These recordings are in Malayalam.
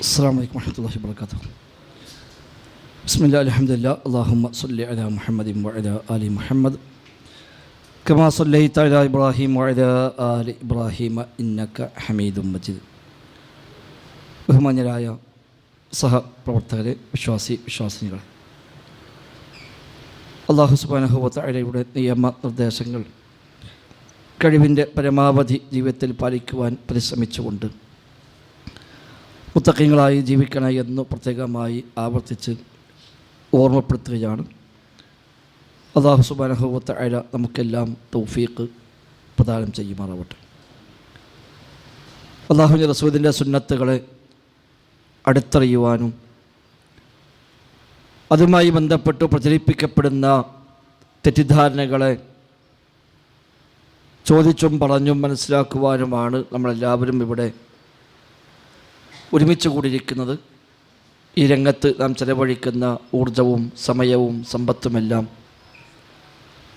السلام عليكم ورحمة الله وبركاته بسم الله الحمد لله اللهم صل على محمد وعلى آل محمد كما صليت على إبراهيم وعلى آل إبراهيم إنك حميد مجيد ബഹുമാന്യരായ സഹപ്രവർത്തകരെ വിശ്വാസി വിശ്വാസിനികളെ അള്ളാഹു സുബാനഹുവത്തയുടെ നിയമ നിർദ്ദേശങ്ങൾ കഴിവിൻ്റെ പരമാവധി ജീവിതത്തിൽ പാലിക്കുവാൻ പരിശ്രമിച്ചുകൊണ്ട് മുത്തക്കങ്ങളായി ജീവിക്കണം എന്ന് പ്രത്യേകമായി ആവർത്തിച്ച് ഓർമ്മപ്പെടുത്തുകയാണ്. അള്ളാഹു സുബാനഹുവത്ത അഴ നമുക്കെല്ലാം തൗഫീഖ് പ്രദാനം ചെയ്യുമാറാവട്ടെ. അള്ളാഹുവിന്റെ റസൂദിന്റെ സുന്നത്തുകളെ അടുത്തറിയുവാനും അതുമായി ബന്ധപ്പെട്ട് പ്രചരിപ്പിക്കപ്പെടുന്ന തെറ്റിദ്ധാരണകളെ ചോദിച്ചും പറഞ്ഞും മനസ്സിലാക്കുവാനുമാണ് നമ്മളെല്ലാവരും ഇവിടെ ഒരുമിച്ച് കൂടിയിരിക്കുന്നത് ഈ രംഗത്ത് നാം ചെലവഴിക്കുന്ന ഊർജവും സമയവും സമ്പത്തുമെല്ലാം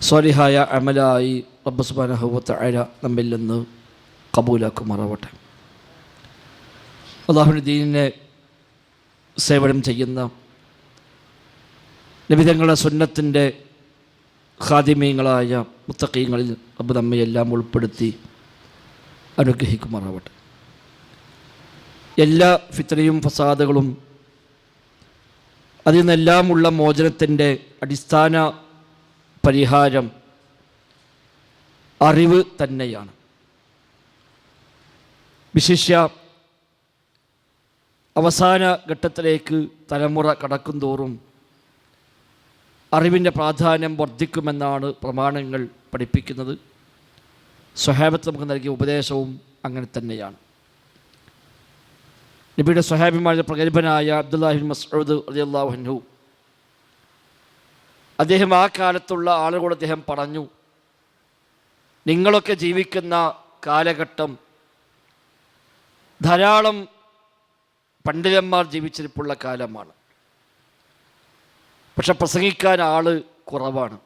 സ്വാലിഹായ അമലായി റബ്ബ് സുബാനഹുവത്ത് അഴ നമ്മിൽ നിന്ന് കബൂലാക്കുമാറാവട്ടെ. അള്ളാഹുദ്ദീനെ സേവനം ചെയ്യുന്ന ലഭിതങ്ങളുടെ സുന്നത്തിന്റെ ഖാദിമീങ്ങളായ മുത്തക്കീങ്ങളിൽ റബ്ബ് നമ്മയെല്ലാം ഉൾപ്പെടുത്തി അനുഗ്രഹിക്കുമാറാവട്ടെ. എല്ലാ ഫിത്രയും ഫസാദുകളും അതിൽ നിന്നെല്ലാമുള്ള മോചനത്തിന്റെ അടിസ്ഥാന പരിഹാരം അറിവ് തന്നെയാണ്. വിശിഷ്യ അവസാന ഘട്ടത്തിലേക്ക് തലമുറ കടക്കും തോറും അറിവിന്റെ പ്രാധാന്യം വർദ്ധിക്കുമെന്നാണ് പ്രമാണങ്ങൾ പഠിപ്പിക്കുന്നത്. സ്വഹാബത്ത് നമുക്ക് നൽകിയ ഉപദേശവും അങ്ങനെ തന്നെയാണ്. നബിയുടെ സ്വഹാബിമാരുടെ പ്രഗത്ഭനായ അബ്ദുല്ലാഹിൻ മസ്ഊദ് അലിയല്ലാഹുഹു അദ്ദേഹം ആ കാലത്തുള്ള ആളുകളോട് അദ്ദേഹം പറഞ്ഞു നിങ്ങളൊക്കെ ജീവിക്കുന്ന കാലഘട്ടം ധാരാളം പണ്ഡിതന്മാർ ജീവിച്ചിരിപ്പുള്ള കാലമാണ്. പക്ഷെ പ്രസംഗിക്കാൻ ആൾ കുറവാണ്.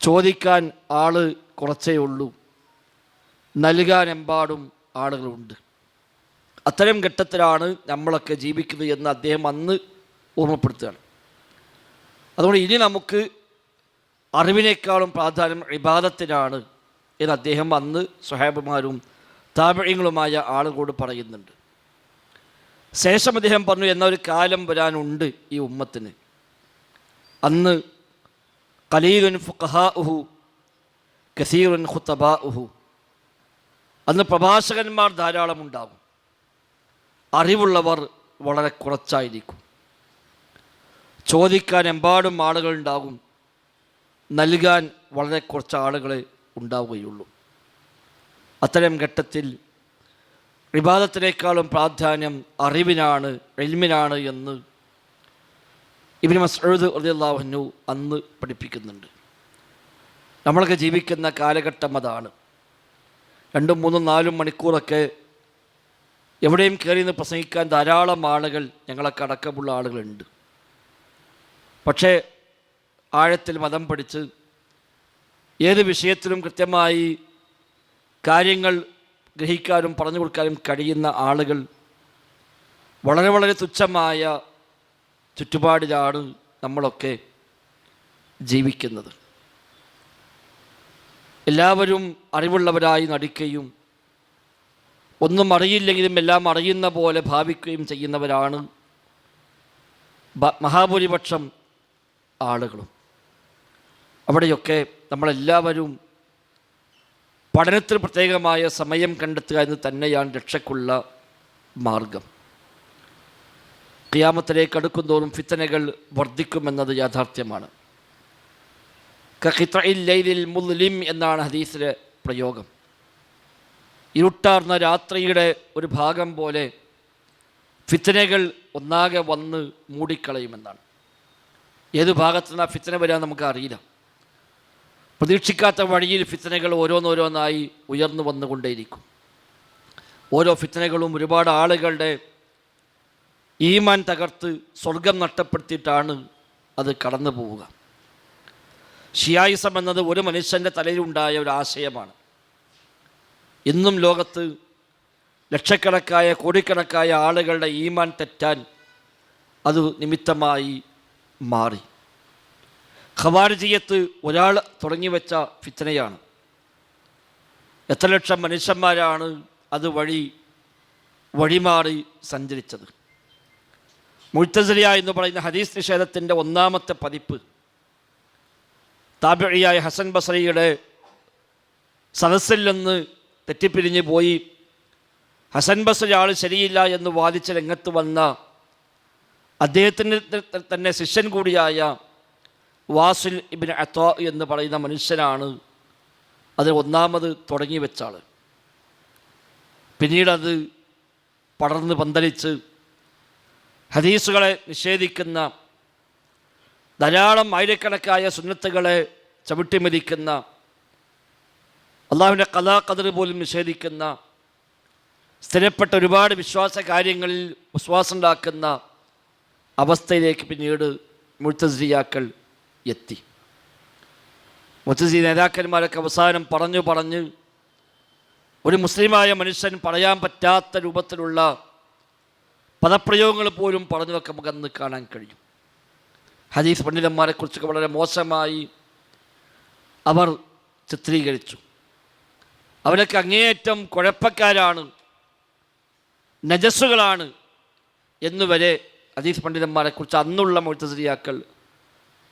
ചോദിക്കാൻ ആൾ കുറച്ചേ ഉള്ളൂ. നൽകാൻ എമ്പാടും ആളുകളുണ്ട്. അത്തരം ഘട്ടത്തിലാണ് നമ്മളൊക്കെ ജീവിക്കുന്നത് എന്ന് അദ്ദേഹം അന്ന് ഓർമ്മപ്പെടുത്തുകയാണ്. അതുകൊണ്ട് ഇനി നമുക്ക് അറിവിനേക്കാളും പ്രാധാന്യം ഇബാദത്തിനാണ് എന്ന് അദ്ദേഹം അന്ന് സ്വഹാബിമാരും താപര്യങ്ങളുമായ ആളുകളോട് പറയുന്നുണ്ട്. ശേഷം അദ്ദേഹം പറഞ്ഞു എന്നൊരു കാലം വരാനുണ്ട് ഈ ഉമ്മത്തിന്. അന്ന് കലീലുൻ ഫുഖഹാഉഹു കസീറുൻ ഖുത്തബാഉഹു. അന്ന് പ്രഭാഷകന്മാർ ധാരാളം ഉണ്ടാകും അറിവുള്ളവർ വളരെ കുറച്ചായിരിക്കും. ചോദിക്കാൻ എമ്പാടും ആളുകൾ ഉണ്ടാകും. നൽകാൻ വളരെ കുറച്ച് ആളുകളെ ഉണ്ടാവുകയുള്ളൂ. അത്തരം ഘട്ടത്തിൽ വിവാദത്തിനേക്കാളും പ്രാധാന്യം അറിവിനാണ് എൽമിനാണ് എന്ന് ഇബിന് മസൂദ് അള്ളാഹുനു അന്ന് പഠിപ്പിക്കുന്നുണ്ട്. നമ്മളൊക്കെ ജീവിക്കുന്ന കാലഘട്ടം അതാണ്. രണ്ടും മൂന്നും നാലും മണിക്കൂറൊക്കെ എവിടെയും കയറി നിന്ന് പ്രസംഗിക്കാൻ ധാരാളം ആളുകൾ ഞങ്ങളൊക്കെ അടക്കമുള്ള ആളുകളുണ്ട്. പക്ഷേ ആഴത്തിൽ മതം പഠിച്ച് ഏത് വിഷയത്തിലും കൃത്യമായി കാര്യങ്ങൾ ഗ്രഹിക്കാനും പറഞ്ഞു കൊടുക്കാനും കഴിയുന്ന ആളുകൾ വളരെ വളരെ തുച്ഛമായ ചുറ്റുപാടിലാണ് നമ്മളൊക്കെ ജീവിക്കുന്നത്. എല്ലാവരും അറിവുള്ളവരായി നടിക്കുകയും ഒന്നും അറിയില്ലെങ്കിലും എല്ലാം അറിയുന്ന പോലെ ഭാവിക്കുകയും ചെയ്യുന്നവരാണ് മഹാഭൂരിപക്ഷം ആളുകളും. അവിടെയൊക്കെ നമ്മളെല്ലാവരും പഠനത്തിൽ പ്രത്യേകമായ സമയം കണ്ടെത്തുക എന്ന് തന്നെയാണ് രക്ഷയ്ക്കുള്ള മാർഗം. ക്രിയാമത്തിലേക്ക് അടുക്കുന്തോറും ഫിത്തനകൾ വർദ്ധിക്കുമെന്നത് യാഥാർത്ഥ്യമാണ്. ലൈലിൽ മുസ്ലിം എന്നാണ് ഹദീസിലെ പ്രയോഗം. ഇരുട്ടാർന്ന രാത്രിയുടെ ഒരു ഭാഗം പോലെ ഫിത്തനകൾ ഒന്നാകെ വന്ന് മൂടിക്കളയുമെന്നാണ്. ഏത് ഭാഗത്തു നിന്നാണ് ഫിത്തന വരാൻ നമുക്ക് അറിയില്ല പ്രതീക്ഷിക്കാത്ത വഴിയിൽ ഫിത്തനകൾ ഓരോന്നോരോന്നായി ഉയർന്നു വന്നുകൊണ്ടേയിരിക്കും. ഓരോ ഫിത്തനകളും ഒരുപാട് ആളുകളുടെ ഈമാൻ തകർത്ത് സ്വർഗം നഷ്ടപ്പെടുത്തിയിട്ടാണ് അത് കടന്നു പോവുക ഷിയായിസം എന്നത് ഒരു മനുഷ്യന്റെ തലയിലുണ്ടായ ഒരു ആശയമാണ്. ഇന്നും ലോകത്ത് ലക്ഷക്കണക്കായ കോടിക്കണക്കായ ആളുകളുടെ ഈമാൻ തെറ്റാൻ അത് നിമിത്തമായി മാറി. ഖവാരിജിയത്ത് ഒരാൾ തുടങ്ങി വെച്ച ഫിത്തനയാണ് എത്ര ലക്ഷം മനുഷ്യന്മാരാണ് അതുവഴി വഴിമാറി സഞ്ചരിച്ചത്. മുഴ്ത്തസരിയ എന്ന് പറയുന്ന ഹദീസ് നിഷേധത്തിന്റെ ഒന്നാമത്തെ പതിപ്പ് താപിഴിയായ ഹസൻ ബസറിയുടെ സദസ്സിൽ നിന്ന് തെറ്റിപ്പിരിഞ്ഞ് പോയി. ഹസൻ ബസ് ആൾ ശരിയില്ല എന്ന് വാദിച്ച രംഗത്ത് വന്ന അദ്ദേഹത്തിന്റെ തന്നെ ശിഷ്യൻ കൂടിയായ വാസുൽ ഇബിൻ അത്ത എന്ന് പറയുന്ന മനുഷ്യനാണ് അത് ഒന്നാമത് തുടങ്ങി വെച്ച ആൾ പിന്നീടത് പടർന്ന് പന്തലിച്ച് ഹദീസുകളെ നിഷേധിക്കുന്ന ധാരാളം ആയിരക്കണക്കായ സുന്നത്തുകളെ ചവിട്ടിമതിക്കുന്ന അള്ളാഹുവിന്റെ കലാകതിർ പോലും നിഷേധിക്കുന്ന സ്ഥിരപ്പെട്ട ഒരുപാട് വിശ്വാസ കാര്യങ്ങളിൽ വിശ്വാസമുണ്ടാക്കുന്ന അവസ്ഥയിലേക്ക് പിന്നീട് മുഴുത്തസിയാക്കൾ എത്തി. മുത്തസി നേതാക്കന്മാരൊക്കെ അവസാനം പറഞ്ഞു പറഞ്ഞ് ഒരു മുസ്ലിമായ മനുഷ്യൻ പറയാൻ പറ്റാത്ത രൂപത്തിലുള്ള പദപ്രയോഗങ്ങൾ പോലും പറഞ്ഞതൊക്കെ നമുക്ക് അന്ന് കാണാൻ കഴിയും. ഹദീസ് പണ്ഡിതന്മാരെക്കുറിച്ചൊക്കെ വളരെ മോശമായി അവർ ചിത്രീകരിച്ചു. അവരൊക്കെ അങ്ങേയറ്റം കുഴപ്പക്കാരാണ് നജസ്സുകളാണ് എന്നുവരെ ഹദീസ് പണ്ഡിതന്മാരെക്കുറിച്ച് അന്നുള്ള മുഴുത്തസിയാക്കൾ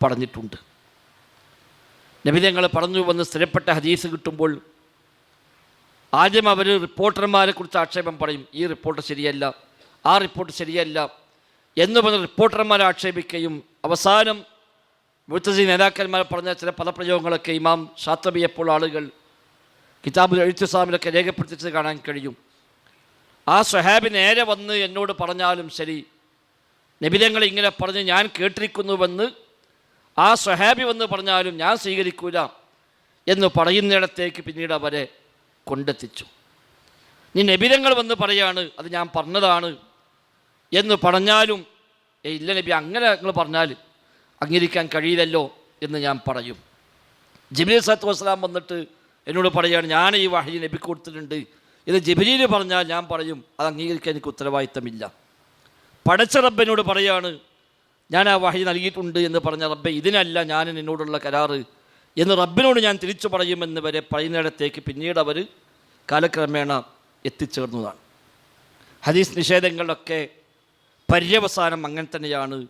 പറഞ്ഞിട്ടുണ്ട്. നബിതങ്ങൾ പറഞ്ഞു വന്ന് സ്ഥിരപ്പെട്ട ഹദീസ് കിട്ടുമ്പോൾ ആദ്യം അവർ റിപ്പോർട്ടർമാരെ കുറിച്ച് ആക്ഷേപം പറയും ഈ റിപ്പോർട്ട് ശരിയല്ല ആ റിപ്പോർട്ട് ശരിയല്ല എന്ന് പറഞ്ഞ് റിപ്പോർട്ടർമാരെ ആക്ഷേപിക്കുകയും അവസാനം മുത്തസി നേതാക്കന്മാർ പറഞ്ഞ ചില പദപ്രയോഗങ്ങളൊക്കെ ഇമാം ശാത്രബിയപ്പോൾ ആളുകൾ കിതാബുൽ എഴുത്തുസാമിലൊക്കെ രേഖപ്പെടുത്തിച്ചത് കാണാൻ കഴിയും. ആ സ്വഹാബി നേരെ വന്ന് എന്നോട് പറഞ്ഞാലും ശരി. നബിതങ്ങൾ ഇങ്ങനെ പറഞ്ഞ് ഞാൻ കേട്ടിരിക്കുന്നുവെന്ന് ആ സ്വഹാബി വന്ന് പറഞ്ഞാലും ഞാൻ സ്വീകരിക്കൂല എന്ന് പറയുന്നിടത്തേക്ക് പിന്നീട് അവരെ കൊണ്ടെത്തിച്ചു. നീ നബിതങ്ങൾ വന്ന് പറയാണ് അത് ഞാൻ പറഞ്ഞതാണ് എന്ന് പറഞ്ഞാലും ഇല്ല നബി അങ്ങനെ നിങ്ങൾ പറഞ്ഞാൽ അംഗീകരിക്കാൻ കഴിയില്ലല്ലോ എന്ന് ഞാൻ പറയും. ജിബിലി സത്ത് വസ്സലാം വന്നിട്ട് എന്നോട് പറയാണ് ഞാൻ ഈ വഹി നബി കൊടുത്തിട്ടുണ്ട്. ഇത് ജിബിലിയിൽ പറഞ്ഞാൽ ഞാൻ പറയും അത് അംഗീകരിക്കാൻ എനിക്ക് ഉത്തരവാദിത്തമില്ല. പടച്ച റബ്ബനോട് പറയാണ് ഞാൻ ആ വഹി നൽകിയിട്ടുണ്ട് എന്ന് പറഞ്ഞ റബ്ബെ ഇതിനല്ല ഞാൻ നിന്നോടുള്ള കരാറ്. എന്ന് റബ്ബിനോട് ഞാൻ തിരിച്ചു പറയുമെന്ന് വരെ പറയുന്നിടത്തേക്ക് പിന്നീട് അവർ കാലക്രമേണ എത്തിച്ചേർന്നതാണ്. ഹദീസ് നിഷേധങ്ങളിലൊക്കെ പര്യവസാനം അങ്ങനെ തന്നെയാണ്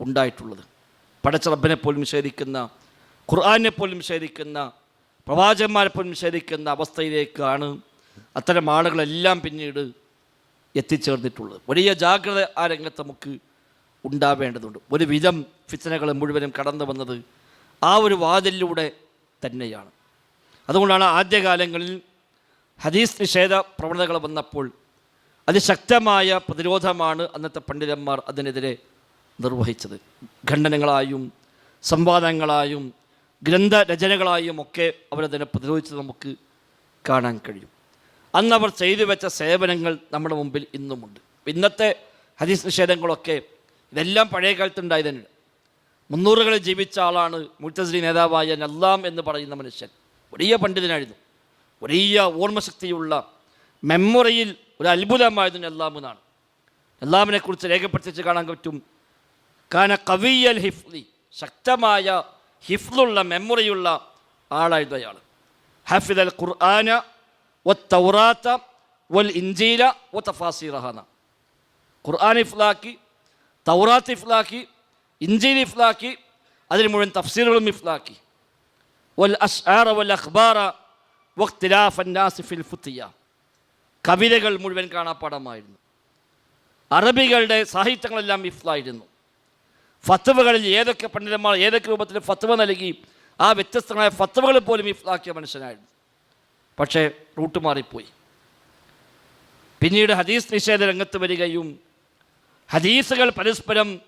ഉണ്ടായിട്ടുള്ളത്. പടച്ച റബ്ബിനെ പോലും നിഷേധിക്കുന്ന ഖുർആാനെ പോലും നിഷേധിക്കുന്ന പ്രവാചകന്മാരെ പോലും നിഷേധിക്കുന്ന അവസ്ഥയിലേക്കാണ് അത്തരം ആളുകളെല്ലാം പിന്നീട് എത്തിച്ചേർന്നിട്ടുള്ളത്. വലിയ ജാഗ്രത ആ രംഗത്ത് നമുക്ക് ഉണ്ടാവേണ്ടതുണ്ട്. ഒരു വിധം ഫിത്തനകൾ മുഴുവനും കടന്നു വന്നത് ആ ഒരു വാതിലൂടെ തന്നെയാണ്. അതുകൊണ്ടാണ് ആദ്യകാലങ്ങളിൽ ഹദീസ് നിഷേധ പ്രവണതകൾ വന്നപ്പോൾ അതിശക്തമായ പ്രതിരോധമാണ് അന്നത്തെ പണ്ഡിതന്മാർ അതിനെതിരെ നിർവഹിച്ചത്. ഖണ്ഡനങ്ങളായും സംവാദങ്ങളായും ഗ്രന്ഥരചനകളായും ഒക്കെ അവരതിനെ പ്രതിരോധിച്ചത് നമുക്ക് കാണാൻ കഴിയും. അന്ന് അവർ ചെയ്തു വെച്ച സേവനങ്ങൾ നമ്മുടെ മുമ്പിൽ ഇന്നുമുണ്ട്. ഇന്നത്തെ ഹദീസ് നിഷേധങ്ങളൊക്കെ ഇതെല്ലാം പഴയ കാലത്തുണ്ടായി തന്നെ മുന്നൂറുകളിൽ ജീവിച്ച ആളാണ് മുത്തസ്ലി നേതാവായ നല്ലാം എന്ന് പറയുന്ന മനുഷ്യൻ. വലിയ പണ്ഡിതനായിരുന്നു. വലിയ ഓർമ്മശക്തിയുള്ള മെമ്മറിയിൽ ഒരു അത്ഭുതമായിരുന്നു നല്ലാം എന്നാണ്. നല്ലാമിനെ കുറിച്ച് രേഖപ്പെടുത്തിച്ച് കാണാൻ പറ്റും. കാന കവിയൽ ഹിഫ്ലി ശക്തമായ ഹിഫ്ലുള്ള മെമ്മറിയുള്ള ആളായിരുന്നു അയാൾ. ഹഫിദ് അൽ ഖുർആന ഒ തൗറാത്ത വൽ ഇഞ്ചീല ഒ തഫാസി റഹാന ഖുർആൻ ഇഫ്ലാക്കി തൗറാത്ത് ഇഫ്ലാക്കി ഇഞ്ചീൽ ഇഫ്ലാക്കി അതിന് മുഴുവൻ തഫ്സീറുകളും ഇഫ്ലാക്കി. വൽ അഷ്ആറ വൽ അഖ്ബാറ വഖ്തിലാഫ് ഫുത്തിയ. കവിതകൾ മുഴുവൻ കാണാപ്പാടമായിരുന്നു അറബികളുടെ സാഹിത്യങ്ങളെല്ലാം ഇഫ്ലായിരുന്നു. ഫത്തവകളിൽ ഏതൊക്കെ പണ്ഡിതന്മാർ ഏതൊക്കെ രൂപത്തിൽ ഫത്തവ നൽകി ആ വ്യത്യസ്തങ്ങളായ ഫത്തവകൾ പോലും ഇഫ്ലാക്കിയ മനുഷ്യനായിരുന്നു. പക്ഷേ റൂട്ട് മാറിപ്പോയി. പിന്നീട് ഹദീസ് നിഷേധ രംഗത്ത് വരികയും ഹദീസുകൾ പരസ്പരം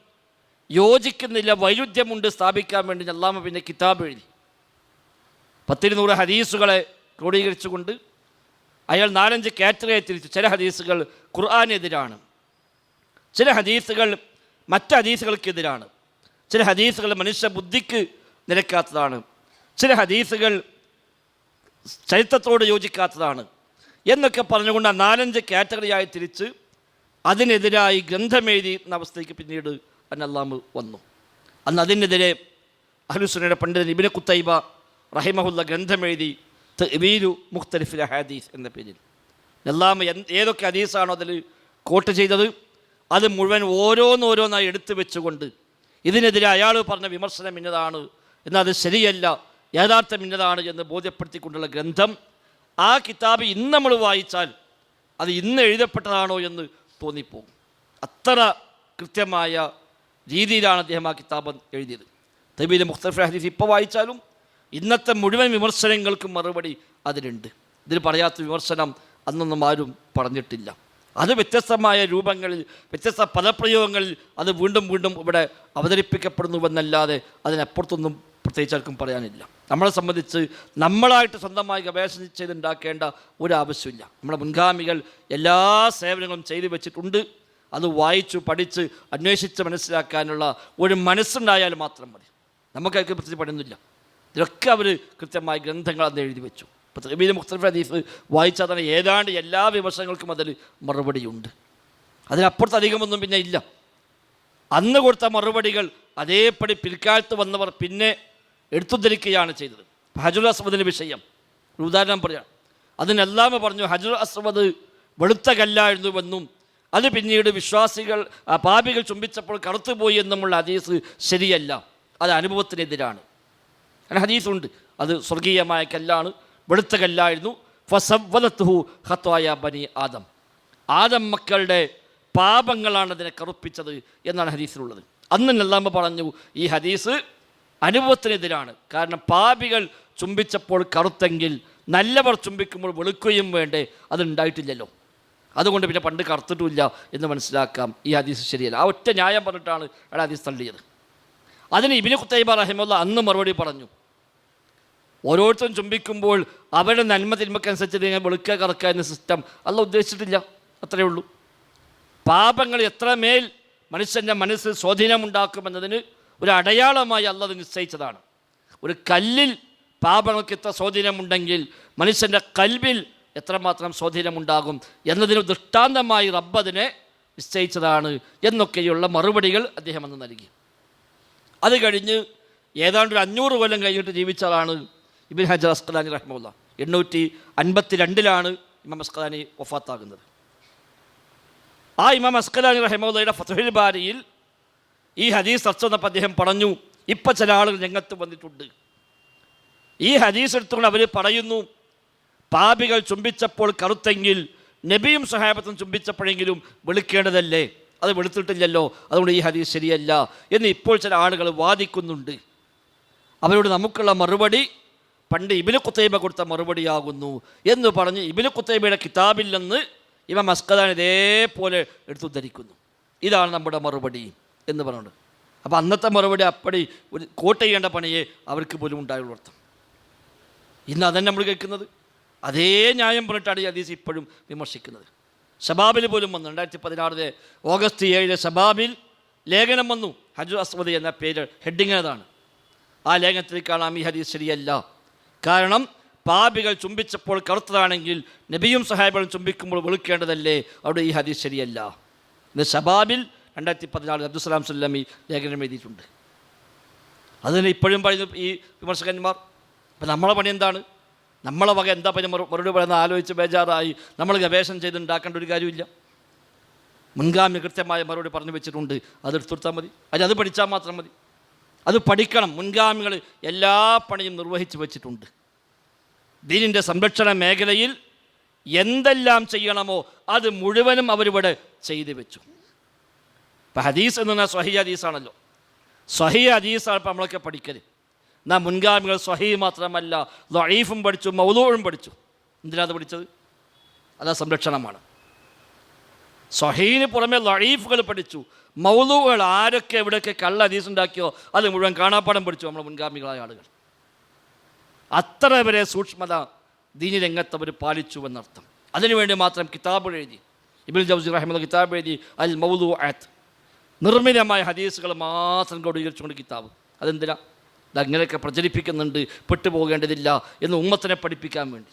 യോജിക്കുന്നില്ല വൈരുദ്ധ്യമുണ്ട് സ്ഥാപിക്കാൻ വേണ്ടി അല്ലാമ പിന്നെ കിതാബ് എഴുതി. പത്തിരുന്നൂറ് ഹദീസുകളെ ക്രോഡീകരിച്ചുകൊണ്ട് അയാൾ നാലഞ്ച് കാറ്റഗറിയെ തിരിച്ചു. ചില ഹദീസുകൾ ഖുർആാനെതിരാണ്. ചില ഹദീസുകൾ മറ്റ് ഹദീസുകൾക്കെതിരാണ്. ചില ഹദീസുകൾ മനുഷ്യ ബുദ്ധിക്ക് നിരക്കാത്തതാണ്. ചില ഹദീസുകൾ ചരിത്രത്തോട് യോജിക്കാത്തതാണ്. എന്നൊക്കെ പറഞ്ഞുകൊണ്ട് ആ നാലഞ്ച് കാറ്റഗറിയായി തിരിച്ച് അതിനെതിരായി ഗ്രന്ഥമെഴുതി എന്ന അവസ്ഥയ്ക്ക് പിന്നീട് അന്നല്ലാമ് വന്നു. അന്ന് അതിനെതിരെ അഹ്ലുസുനയുടെ പണ്ഡിതൻ ഇബിന് കുത്തൈബ റഹിമഹുല്ല ഗ്രന്ഥമെഴുതി തീരു മുഖ്തലിഫിൽ ഹദീസ് എന്ന പേരിൽ. അല്ലാമ ഏതൊക്കെ ഹദീസാണോ അതിൽ കോട്ട് ചെയ്തത്? അത് മുഴുവൻ ഓരോന്നോരോന്നായി എടുത്തു വെച്ചുകൊണ്ട് ഇതിനെതിരെ അയാൾ പറഞ്ഞ വിമർശനം ഇന്നതാണ് എന്നാൽ അത് ശരിയല്ല യഥാർത്ഥം ഇന്നതാണ് എന്ന് ബോധ്യപ്പെടുത്തിക്കൊണ്ടുള്ള ഗ്രന്ഥം. ആ കിതാബ് ഇന്ന് നമ്മൾ വായിച്ചാൽ അത് ഇന്ന് എഴുതപ്പെട്ടതാണോ എന്ന് തോന്നിപ്പോകും. അത്ര കൃത്യമായ രീതിയിലാണ് അദ്ദേഹം ആ കിതാബ് എഴുതിയത്. തബീൽ മുഖ്തഫ് ഹദീസ് ഇപ്പോൾ വായിച്ചാലും ഇന്നത്തെ മുഴുവൻ വിമർശനങ്ങൾക്കും മറുപടി അതിലുണ്ട്. ഇതിൽ പറയാത്ത വിമർശനം അന്നൊന്നും ആരും പറഞ്ഞിട്ടില്ല. അത് വ്യത്യസ്തമായ രൂപങ്ങളിൽ വ്യത്യസ്ത പദപ്രയോഗങ്ങളിൽ അത് വീണ്ടും വീണ്ടും ഇവിടെ അവതരിപ്പിക്കപ്പെടുന്നുവെന്നല്ലാതെ അതിനപ്പുറത്തൊന്നും പ്രത്യേകിച്ച് ആർക്കും പറയാനില്ല. നമ്മളെ സംബന്ധിച്ച് നമ്മളായിട്ട് സ്വന്തമായി ഗവേഷണം ചെയ്തുണ്ടാക്കേണ്ട ഒരു ആവശ്യമില്ല നമ്മുടെ മുൻഗാമികൾ എല്ലാ സേവനങ്ങളും ചെയ്തു വെച്ചിട്ടുണ്ട്. അത് വായിച്ചു പഠിച്ച് അന്വേഷിച്ച് മനസ്സിലാക്കാനുള്ള ഒരു മനസ്സുണ്ടായാൽ മാത്രം മതി. നമുക്കൊക്കെ പ്രത്യേകിച്ച് പഠിക്കുന്നില്ല ഇതൊക്കെ അവർ കൃത്യമായി ഗ്രന്ഥങ്ങൾ അന്ന് എഴുതി വെച്ചു. ഇപ്പോൾ ത്രിബീൽ മുഖ്തലിഫ് ഹദീഫ് വായിച്ചാൽ തന്നെ ഏതാണ്ട് എല്ലാ വിമർശനങ്ങൾക്കും അതിൽ മറുപടിയുണ്ട്. അതിനപ്പുറത്ത് അധികമൊന്നും പിന്നെ ഇല്ല. അന്ന് കൊടുത്ത മറുപടികൾ അതേപടി പിൽക്കാലത്ത് വന്നവർ പിന്നെ എടുത്തുദ്ധരിക്കുകയാണ് ചെയ്തത്. ഹജുൽ അസ്വദിന്റെ വിഷയം. ഒരു ഉദാഹരണം പറയാം. അതിനെല്ലാം പറഞ്ഞു ഹജുൽ അസ്വദ് വെളുത്ത കല്ലായിരുന്നുവെന്നും അത് പിന്നീട് വിശ്വാസികൾ പാപികൾ ചുംബിച്ചപ്പോൾ കറുത്തുപോയി എന്നുമുള്ള ഹദീസ് ശരിയല്ല. അത് അനുഭവത്തിനെതിരാണ്. അങ്ങനെ ഹദീസുണ്ട്. അത് സ്വർഗീയമായ കല്ലാണ്. വെളുത്ത കല്ലായിരുന്നു ഫസവ്വലത്തുഹു ഹത്വായ ബനി ആദം. ആദം മക്കളുടെ പാപങ്ങളാണ് അതിനെ കറുപ്പിച്ചത് എന്നാണ് ഹദീസിലുള്ളത്. അന്ന് നല്ലാമ്മ പറഞ്ഞു ഈ ഹദീസ് അനുഭവത്തിനെതിരാണ്. കാരണം പാപികൾ ചുംബിച്ചപ്പോൾ കറുത്തെങ്കിൽ നല്ലവർ ചുംബിക്കുമ്പോൾ വെളുക്കുകയും വേണ്ടേ അതുണ്ടായിട്ടില്ലല്ലോ. അതുകൊണ്ട് പിന്നെ പണ്ട് കറുത്തിട്ടുമില്ല എന്ന് മനസ്സിലാക്കാം. ഈ ഹദീസ് ശരിയല്ല. ആ ഒറ്റ ന്യായം പറഞ്ഞിട്ടാണ് അയാൾ ഹദീസ് തള്ളിയത്. അതിന് ഇബിന് കുത്തൈബ റഹിമുള്ള അന്ന് മറുപടി പറഞ്ഞു ഓരോരുത്തരും ചുംബിക്കുമ്പോൾ അവരുടെ നന്മ തിന്മക്കനുസരിച്ച് ഇങ്ങനെ വെളുക്കുക കറക്കുക എന്ന സിസ്റ്റം അല്ല ഉദ്ദേശിച്ചിട്ടില്ല. അത്രയേ ഉള്ളൂ. പാപങ്ങൾ എത്രമേൽ മനുഷ്യന്റെ മനസ്സിൽ സ്വാധീനമുണ്ടാക്കുമെന്നതിന് ഒരു അടയാളമായി അല്ല അത് നിശ്ചയിച്ചതാണ്. ഒരു കല്ലിൽ പാപങ്ങൾക്ക് എത്ര സ്വാധീനമുണ്ടെങ്കിൽ മനുഷ്യന്റെ കൽവിൽ എത്രമാത്രം സ്വാധീനമുണ്ടാകും എന്നതിന് ദൃഷ്ടാന്തമായി റബ്ബ് അതിനെ നിശ്ചയിച്ചതാണ് എന്നൊക്കെയുള്ള മറുപടികൾ അദ്ദേഹം അന്ന് നൽകി. അത് കഴിഞ്ഞ് ഏതാണ്ട് ഒരു അഞ്ഞൂറ് കൊല്ലം കഴിഞ്ഞിട്ട് ജീവിച്ച ആളാണ് ഇബിൻ ഹജർ അസ്കലാനി റഹ്മുല്ല എണ്ണൂറ്റി അൻപത്തി രണ്ടിലാണ് ഇമാം അസ്കലാനി വഫാത്താകുന്നത്. ആ ഇമാം അസ്കലാനി റഹ്മുല്ലയുടെ ഫതുഹിൽ ബാരിയിൽ ഈ ഹദീസ് ചർച്ച വന്നപ്പോൾ അദ്ദേഹം പറഞ്ഞു ഇപ്പം ചില ആളുകൾ രംഗത്ത് വന്നിട്ടുണ്ട്. ഈ ഹദീസ് എടുത്തുകൊണ്ട് അവർ പറയുന്നു പാപികൾ ചുംബിച്ചപ്പോൾ കറുത്തെങ്കിൽ നബിയും സഹാബത്തും ചുംബിച്ചപ്പോഴെങ്കിലും വെളുക്കേണ്ടതല്ലേ? അത് വെളുത്തിട്ടില്ലല്ലോ അതുകൊണ്ട് ഈ ഹദീസ് ശരിയല്ല എന്ന് ഇപ്പോൾ ചില ആളുകൾ വാദിക്കുന്നുണ്ട്. അവരോട് നമുക്കുള്ള മറുപടി പണ്ട് ഇബിന് കുത്തൈബ കൊടുത്ത മറുപടിയാകുന്നു എന്ന് പറഞ്ഞ് ഇബിന് കുത്തൈബയുടെ കിതാബില്ലെന്ന് ഇവ മസ്കദാൻ ഇതേപോലെ എടുത്തു ധരിക്കുന്നു ഇതാണ് നമ്മുടെ മറുപടി എന്ന് പറഞ്ഞുകൊണ്ട്. അപ്പോൾ അന്നത്തെ മറുപടി അപ്പടി ഒരു കോട്ട് ചെയ്യേണ്ട പണിയെ അവർക്ക് പോലും ഉണ്ടായുള്ള അർത്ഥം. ഇന്ന് അതന്നെ നമ്മൾ കേൾക്കുന്നത്. അതേ ന്യായം പറഞ്ഞിട്ടാണ് ഈ ഹദീസ് ഇപ്പോഴും വിമർശിക്കുന്നത്. ഷബാബിൽ പോലും വന്നു. രണ്ടായിരത്തി പതിനാറിലെ ഓഗസ്റ്റ് ഏഴിലെ ഷബാബിൽ ലേഖനം വന്നു. ഹജു അസ്മദ് എന്ന പേര് ഹെഡിങ് അതാണ് ആ ലേഖനത്തിൽ കാണാം ഈ ഹദീസ് ശരിയല്ല. കാരണം പാപികൾ ചുംബിച്ചപ്പോൾ കറുത്തതാണെങ്കിൽ നബിയും സഹാബികളും ചുംബിക്കുമ്പോൾ വെളുക്കേണ്ടതല്ലേ? അവിടെ ഈ ഹദീസ് ശരിയല്ല. ഇന്ന് ഷബാബിൽ രണ്ടായിരത്തി പതിനാല് അബ്ദുസലാം സുല്ലമി ലേഖനം എഴുതിയിട്ടുണ്ട്. അതിന് ഇപ്പോഴും പറയുന്നു ഈ വിമർശകന്മാർ അപ്പം നമ്മളെ പണി എന്താണ്? നമ്മളെ വക എന്താ പണി? മറുപടി പറയുന്നത് ആലോചിച്ച് ബേജാറായി. നമ്മൾ ഗവേഷണം ചെയ്തുണ്ടാക്കേണ്ട ഒരു കാര്യമില്ല. മുൻഗാമി കൃത്യമായ മറുപടി പറഞ്ഞു വെച്ചിട്ടുണ്ട്. അത് എടുത്തുകൊടുത്താൽ മതി. അത് അത് പഠിച്ചാൽ മാത്രം മതി. അത് പഠിക്കണം. മുൻഗാമികൾ എല്ലാ പണിയും നിർവഹിച്ചു വച്ചിട്ടുണ്ട്. ദീനിന്റെ സംരക്ഷണ മേഖലയിൽ എന്തെല്ലാം ചെയ്യണമോ അത് മുഴുവനും അവരിവിടെ ചെയ്തു വെച്ചു. ഇപ്പം ഹദീസ് എന്ന് പറഞ്ഞാൽ സ്വഹി ഹദീസാണല്ലോ. സ്വഹി ഹദീസാണ് ഇപ്പം നമ്മളൊക്കെ പഠിക്കൽ എന്നാൽ മുൻഗാമികൾ സ്വഹി മാത്രമല്ല ലൊയീഫും പഠിച്ചു മൗലൂഴും പഠിച്ചു. എന്തിനാണ് അത് പഠിച്ചത്? അതാ സംരക്ഷണമാണ്. സ്വഹീന് പുറമെ ലഴീഫുകൾ പഠിച്ചു. മൗലുകൾ ആരൊക്കെ എവിടെയൊക്കെ കള്ള ഹദീസ് ഉണ്ടാക്കിയോ അത് മുഴുവൻ കാണാപ്പാടം പഠിച്ചു നമ്മുടെ മുൻഗാമികളായ ആളുകൾ. അത്ര വരെ സൂക്ഷ്മത ദീനി രംഗത്ത് അവർ പാലിച്ചു എന്നർത്ഥം. അതിനുവേണ്ടി മാത്രം കിതാബ് എഴുതി. ഇബിൽ ജൗസി റഹ്മദ് കിതാബ് എഴുതി. അൽ മൗലു ആത്ത് നിർമ്മിതമായ ഹദീസുകൾ മാത്രം ക്രോഡീകരിച്ചുകൊണ്ട് കിതാബ്. അതെന്തിനാ? അങ്ങനെയൊക്കെ പ്രചരിപ്പിക്കുന്നുണ്ട് പെട്ടുപോകേണ്ടതില്ല എന്ന് ഉമ്മത്തിനെ പഠിപ്പിക്കാൻ വേണ്ടി.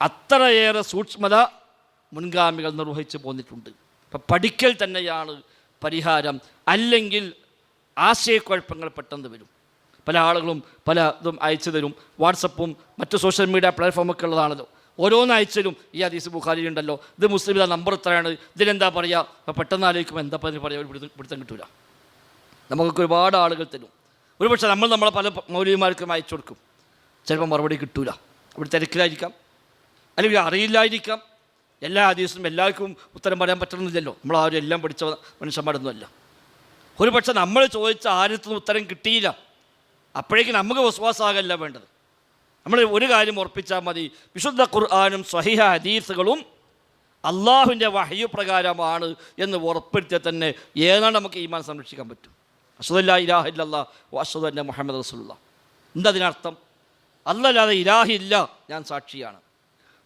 അത്രയേറെ സൂക്ഷ്മത മുൻഗാമികൾ നിർവഹിച്ചു പോന്നിട്ടുണ്ട്. അപ്പം പഠിക്കൽ തന്നെയാണ് പരിഹാരം. അല്ലെങ്കിൽ ആശയക്കുഴപ്പങ്ങൾ പെട്ടെന്ന് വരും. പല ആളുകളും പല ഇതും അയച്ചു തരും. വാട്സപ്പും മറ്റു സോഷ്യൽ മീഡിയ പ്ലാറ്റ്ഫോമൊക്കെ ഉള്ളതാണല്ലോ. ഓരോന്ന് അയച്ചാലും ഈ ഹദീസ് ബുഖാരി ഉണ്ടല്ലോ. ഇത് മുസ്ലിം ഇതാ നമ്പർ എത്രയാണ് ഇതിലെന്താ പറയുക അപ്പോൾ പെട്ടെന്ന് ആലോചിക്കുമ്പോൾ എന്താ പറഞ്ഞു പറയുക ഒരു പിടുത്തം പിടുത്തം കിട്ടൂല. നമുക്കൊക്കെ ഒരുപാട് ആളുകൾ തരും. ഒരുപക്ഷെ നമ്മൾ നമ്മളെ പല മൗലികമാർക്കും അയച്ചു കൊടുക്കും. ചിലപ്പോൾ മറുപടി കിട്ടൂല. ഇവിടെ തിരക്കിലായിരിക്കാം. അല്ലെങ്കിൽ അറിയില്ലായിരിക്കാം. എല്ലാ ഹദീസും എല്ലാവർക്കും ഉത്തരം പറയാൻ പറ്റണമെന്നില്ലല്ലോ. നമ്മൾ ആരും എല്ലാം പഠിച്ച മനുഷ്യന്മാരൊന്നുമല്ല. ഒരു പക്ഷെ നമ്മൾ ചോദിച്ച ആരത്തുനിന്ന് ഉത്തരം കിട്ടിയില്ല. അപ്പോഴേക്കും നമുക്ക് വിശ്വാസമാകല്ല വേണ്ടത്. നമ്മൾ ഒരു കാര്യം ഉറപ്പിച്ചാൽ മതി. വിശുദ്ധ ഖുർആാനും സ്വഹിഹ ഹദീസുകളും അള്ളാഹുവിന്റെ വഹയു പ്രകാരമാണ് എന്ന് ഉറപ്പെടുത്തിയാൽ തന്നെ ഏതാണ് നമുക്ക് ഈമാൻ സംരക്ഷിക്കാൻ പറ്റും. അഷദല്ല ഇലാഹില്ല അഷദ് അല്ല മുഹമ്മദ് റസൂല്ല എന്താ അതിനർത്ഥം അല്ലല്ലാതെ ഇലാഹില്ല ഞാൻ സാക്ഷിയാണ്.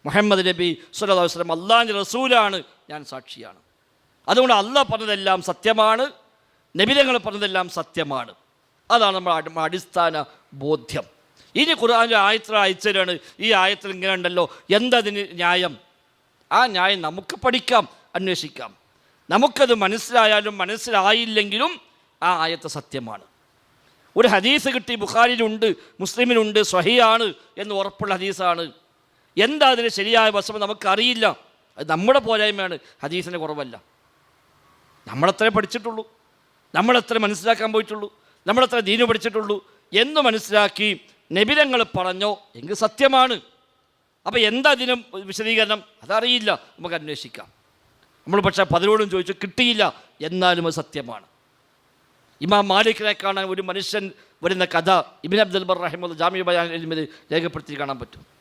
മുഹമ്മദ് നബി സുല്ലാ വസ്ലം അള്ളാഹിന്റെ റസൂലാണ് ഞാൻ സാക്ഷിയാണ്. അതുകൊണ്ട് അല്ല പറഞ്ഞതെല്ലാം സത്യമാണ്. നബിതങ്ങൾ പറഞ്ഞതെല്ലാം സത്യമാണ്. അതാണ് നമ്മുടെ അടിസ്ഥാന ബോധ്യം. ഇനി ഖുർആാന്റെ ആയത്ര അയച്ചതാണ്. ഈ ആയത്തിൽ ഇങ്ങനെ ഉണ്ടല്ലോ. എന്തതിന് ന്യായം? ആ ന്യായം നമുക്ക് പഠിക്കാം അന്വേഷിക്കാം. നമുക്കത് മനസ്സിലായാലും മനസ്സിലായില്ലെങ്കിലും ആ ആയത്ത് സത്യമാണ്. ഒരു ഹദീസ് കിട്ടി ബുഖാരിയിലുണ്ട് മുസ്ലിമിനുണ്ട് സ്വഹിയാണ് എന്ന് ഉറപ്പുള്ള ഹദീസാണ്. എന്താ അതിന് ശരിയായ വശം നമുക്കറിയില്ല. അത് നമ്മുടെ പോരായ്മയാണ്. ഹദീസിന്റെ കുറവല്ല. നമ്മളത്രേ പഠിച്ചിട്ടുള്ളൂ. നമ്മളത്ര മനസ്സിലാക്കാൻ പോയിട്ടുള്ളൂ. നമ്മളത്ര ദീനു പഠിച്ചിട്ടുള്ളൂ എന്ന് മനസ്സിലാക്കി നബിരങ്ങൾ പറഞ്ഞോ എങ്കിൽ സത്യമാണ്. അപ്പോൾ എന്താ അതിന് വിശദീകരണം? അതറിയില്ല. നമുക്ക് അന്വേഷിക്കാം. നമ്മൾ പക്ഷേ പതിനോടും ചോദിച്ചു കിട്ടിയില്ല എന്നാലും അത് സത്യമാണ്. ഇമാം മാലിക്കിനെ കാണാൻ ഒരു മനുഷ്യൻ വരുന്ന കഥ ഇബിൻ അബ്ദുൽ ബർ റഹിമുൽ ജാമ്യ ബയാൻ രേഖപ്പെടുത്തി കാണാൻ പറ്റും.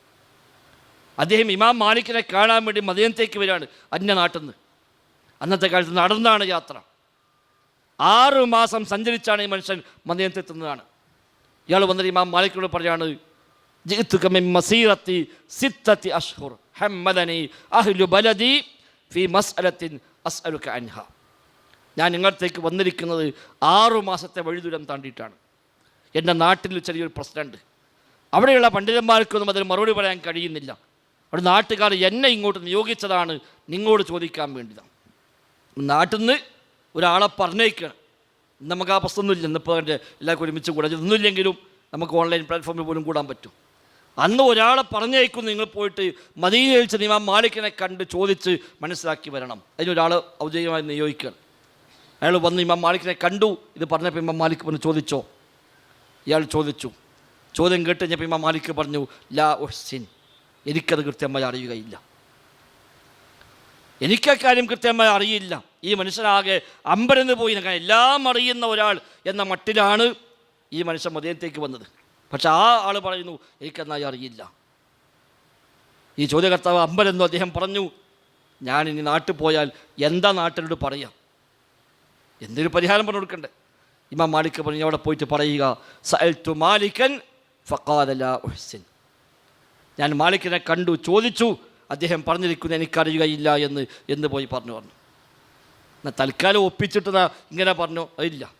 അദ്ദേഹം ഇമാം മാലിക്കിനെ കാണാൻ വേണ്ടി മദീനത്തേക്ക് വരികയാണ് അന്യ നാട്ടിൽ നിന്ന് അന്നത്തെ കാലത്ത് നടന്നാണ് യാത്ര. ആറു മാസം സഞ്ചരിച്ചാണ് ഈ മനുഷ്യൻ മദീനത്തെത്തുന്നതാണ് ഇയാൾ വന്നിട്ട് ഇമാം മാലിക്കിനോട് പറയാണ് "ജിഇതുക മിൻ മസീറത്തി ഹമ്മദനി അഹ്ലു ബലദി ഫി മസ്അലത്തിൻ ഞാൻ നിങ്ങളത്തേക്ക് വന്നിരിക്കുന്നത് ആറു മാസത്തെ വഴിദൂരം താണ്ടിയിട്ടാണ്. എന്റെ നാട്ടിൽ ചെറിയൊരു പ്രശ്നമുണ്ട്. അവിടെയുള്ള പണ്ഡിതന്മാർക്കൊന്നും അതിന് മറുപടി പറയാൻ കഴിയുന്നില്ല. അവിടെ നാട്ടുകാർ എന്നെ ഇങ്ങോട്ട് നിയോഗിച്ചതാണ്. നിങ്ങളോട് ചോദിക്കാൻ വേണ്ടിയതാണ്. നാട്ടിൽ നിന്ന് ഒരാളെ പറഞ്ഞേക്കാണ് നമുക്ക് ആ പ്രശ്നമൊന്നുമില്ല ഇന്നിപ്പോൾ എന്റെ എല്ലാവർക്കും ഒരുമിച്ച് കൂടാൻ ഒന്നുമില്ലെങ്കിലും നമുക്ക് ഓൺലൈൻ പ്ലാറ്റ്ഫോമിൽ പോലും കൂടാൻ പറ്റും. അന്ന് ഒരാളെ പറഞ്ഞേക്കും നിങ്ങൾ പോയിട്ട് മദീനയിൽ ചെന്ന് ഇമാം മാലിക്കിനെ കണ്ട് ചോദിച്ച് മനസ്സിലാക്കി വരണം. അതിനൊരാൾ ഔദ്യോഗികമായി നിയോഗിക്കുകയാണ് അയാൾ വന്ന് ഇമാം മാലിക്കിനെ കണ്ടു. ഇത് പറഞ്ഞപ്പോൾ ഇമാം മാലിക് വന്ന് ചോദിച്ചോ? ഇയാൾ ചോദിച്ചു. ചോദ്യം കേട്ട് കഴിഞ്ഞപ്പോൾ ഇമാം മാലിക് പറഞ്ഞു ലാ ഉഹ്സിൻ. എനിക്കത് കൃത്യമായി അറിയുകയില്ല. എനിക്കക്കാര്യം കൃത്യമായി അറിയില്ല. ഈ മനുഷ്യനാകെ അമ്പരന്ന് പോയി. നിൽക്കാൻ എല്ലാം അറിയുന്ന ഒരാൾ എന്ന മട്ടിലാണ് ഈ മനുഷ്യൻ മദീനത്തേക്ക് വന്നത്. പക്ഷെ ആ ആൾ പറയുന്നു എനിക്കെന്നായി അറിയില്ല. ഈ ചോദ്യകർത്താവ് അമ്പരെന്നു അദ്ദേഹം പറഞ്ഞു ഞാൻ ഇനി നാട്ടിൽ പോയാൽ എന്താ നാട്ടിലോട് പറയാം? എന്തൊരു പരിഹാരം പറഞ്ഞു കൊടുക്കണ്ടേ? ഇമാം മാലിക് പറഞ്ഞു അവിടെ പോയിട്ട് പറയുക സഅൽതു മാലിക്കൻ ഫക്കാദല ലാ ഉഹ്സിൻ. ഞാൻ മാളിക്കിനെ കണ്ടു ചോദിച്ചു അദ്ദേഹം പറഞ്ഞിരിക്കുന്നു എനിക്കറിയുകയില്ല എന്ന് എന്ന് പോയി പറഞ്ഞു പറഞ്ഞു. എന്നാൽ തൽക്കാലം ഒപ്പിച്ചിട്ട് ദാ ഇങ്ങനെ പറഞ്ഞു അതില്ല.